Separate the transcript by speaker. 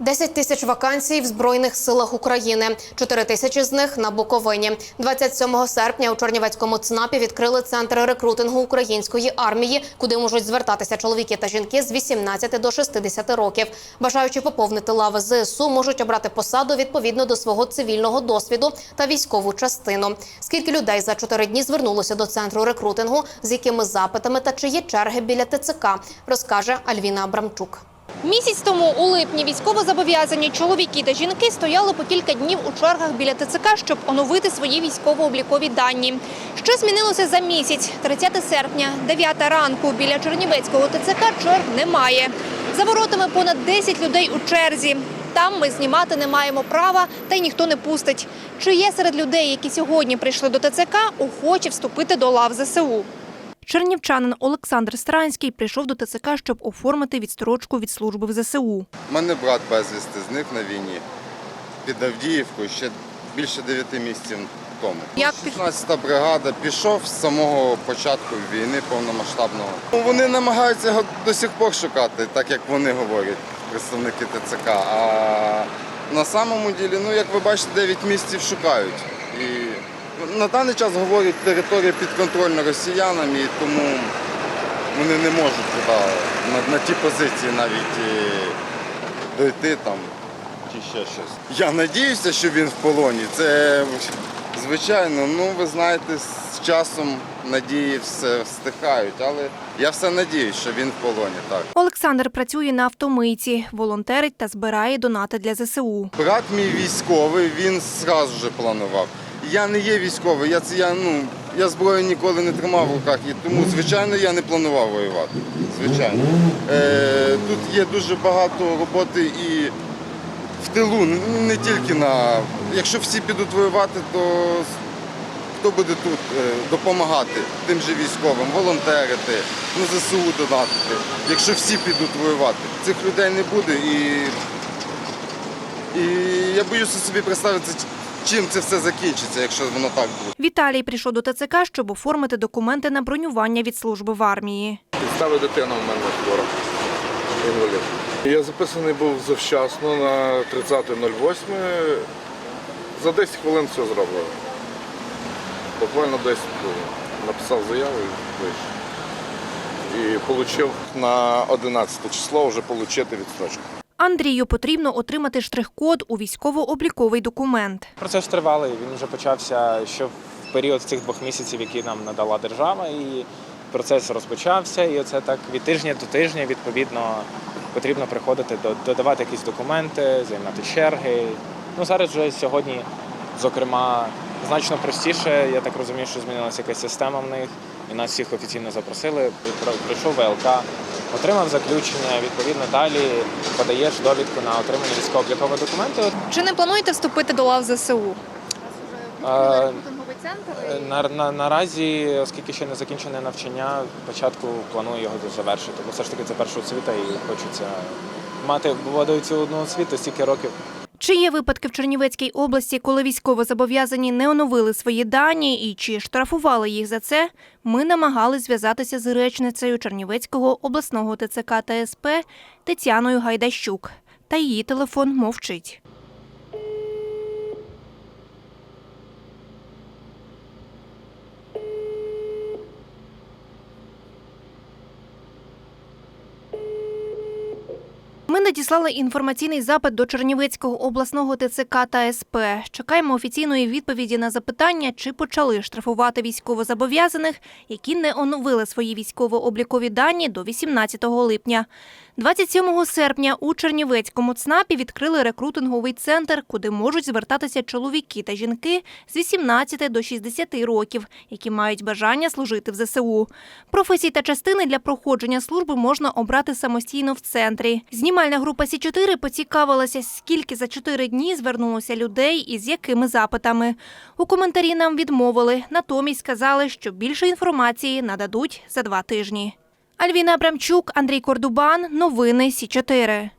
Speaker 1: 10 тисяч вакансій в збройних силах України. 4 тисячі з них на Буковині. 27 серпня у Чернівецькому ЦНАПі відкрили центр рекрутингу української армії, куди можуть звертатися чоловіки та жінки з 18 до 60 років. Бажаючи поповнити лави ЗСУ, можуть обрати посаду відповідно до свого цивільного досвіду та військову частину. Скільки людей за 4 дні звернулося до центру рекрутингу, з якими запитами та чи є черги біля ТЦК, розкаже Альвіна Абрамчук.
Speaker 2: Місяць тому у липні військовозобов'язані чоловіки та жінки стояли по кілька днів у чергах біля ТЦК, щоб оновити свої військово-облікові дані. Що змінилося за місяць? 30 серпня, 9 ранку. Біля Чернівецького ТЦК черг немає. За воротами понад 10 людей у черзі. Там ми знімати не маємо права, та й ніхто не пустить. Чи є серед людей, які сьогодні прийшли до ТЦК, охочі вступити до лав ЗСУ? Чернівчанин Олександр Странський прийшов до ТЦК, щоб оформити відстрочку від служби в ЗСУ.
Speaker 3: У мене брат безвісти зник на війні під Авдіївкою ще більше 9 місяців тому. 16-та бригада пішов з самого початку війни повномасштабного. Ну, Вони намагаються його до сих пор шукати, так як вони говорять, представники ТЦК. А на самому ділі, ну як ви бачите, 9 місяців шукають. І на даний час говорять, територія підконтрольна росіянам, і тому вони не можуть туди, на, на ті позиції навіть е, дойти там чи ще щось. Я надіюся, що він в полоні. Це звичайно, ну ви знаєте, з часом надії все стихають, але я все надіюсь, що він в полоні. Так.
Speaker 2: Олександр працює на автомийці, волонтерить та збирає донати для ЗСУ.
Speaker 3: Брат мій військовий, він зразу вже планував. Я не є військовий, я я ну я зброю ніколи не тримав в руках, тому звичайно я не планував воювати. Звичайно, е, тут є дуже багато роботи і в тилу, не- не тільки на якщо всі підуть воювати, то хто буде тут е, допомагати тим же військовим, волонтерити, на ЗСУ донатити. Якщо всі підуть воювати, цих людей не буде і і я боюся собі представити, чим це все закінчиться, якщо воно так буде.
Speaker 2: Віталій прийшов до ТЦК, щоб оформити документи на бронювання від служби в армії.
Speaker 4: Підстави дитина у мене хвора. Інвалід. Я записаний був завчасно на 30.08. За 10 хвилин все зроблено. Буквально 10 хвилин. Написав заяву і вийшов. І отримав на 11 число вже отримати відстрочку.
Speaker 2: Андрію потрібно отримати штрих-код у військово-обліковий документ.
Speaker 5: Процес тривалий. Він вже почався ще в період цих двох місяців, які нам надала держава, і процес розпочався. І оце так від тижня до тижня відповідно потрібно приходити до- додавати якісь документи, займати черги. Ну зараз вже сьогодні, зокрема, значно простіше. Я так розумію, що змінилася якась система в них, і нас всіх офіційно запросили. Прийшов ВЛК, отримав заключення. Відповідно, далі подаєш довідку на отримання військово-облікового документу.
Speaker 2: Чи не плануєте вступити до лав ЗСУ?
Speaker 5: Е, На, на, наразі, оскільки ще не закінчене навчання, спочатку планую його завершити, бо все ж таки це перша освіта і хочеться мати вводити цю одну освіту стільки років.
Speaker 2: Чи є випадки в Чернівецькій області, коли військовозобов'язані не оновили свої дані і чи штрафували їх за це? Ми намагалися зв'язатися з речницею Чернівецького обласного ТЦК та СП Тетяною Гайдащук. Та її телефон мовчить. Ми надіслали інформаційний запит до Чернівецького обласного ТЦК та СП. Чекаємо офіційної відповіді на запитання, чи почали штрафувати військовозобов'язаних, які не оновили свої військово-облікові дані до 18 липня. 27 серпня у Чернівецькому ЦНАПі відкрили рекрутинговий центр, куди можуть звертатися чоловіки та жінки з 18 до 60 років, які мають бажання служити в ЗСУ. Професії та частини для проходження служби можна обрати самостійно в центрі. Знімальна група Сі 4 поцікавилася, скільки за 4 дні звернулося людей і з якими запитами. У коментарі нам відмовили, натомість сказали, що більше інформації нададуть за два тижні. Альвіна Абрамчук, Андрій Кордубан. Новини Сі 4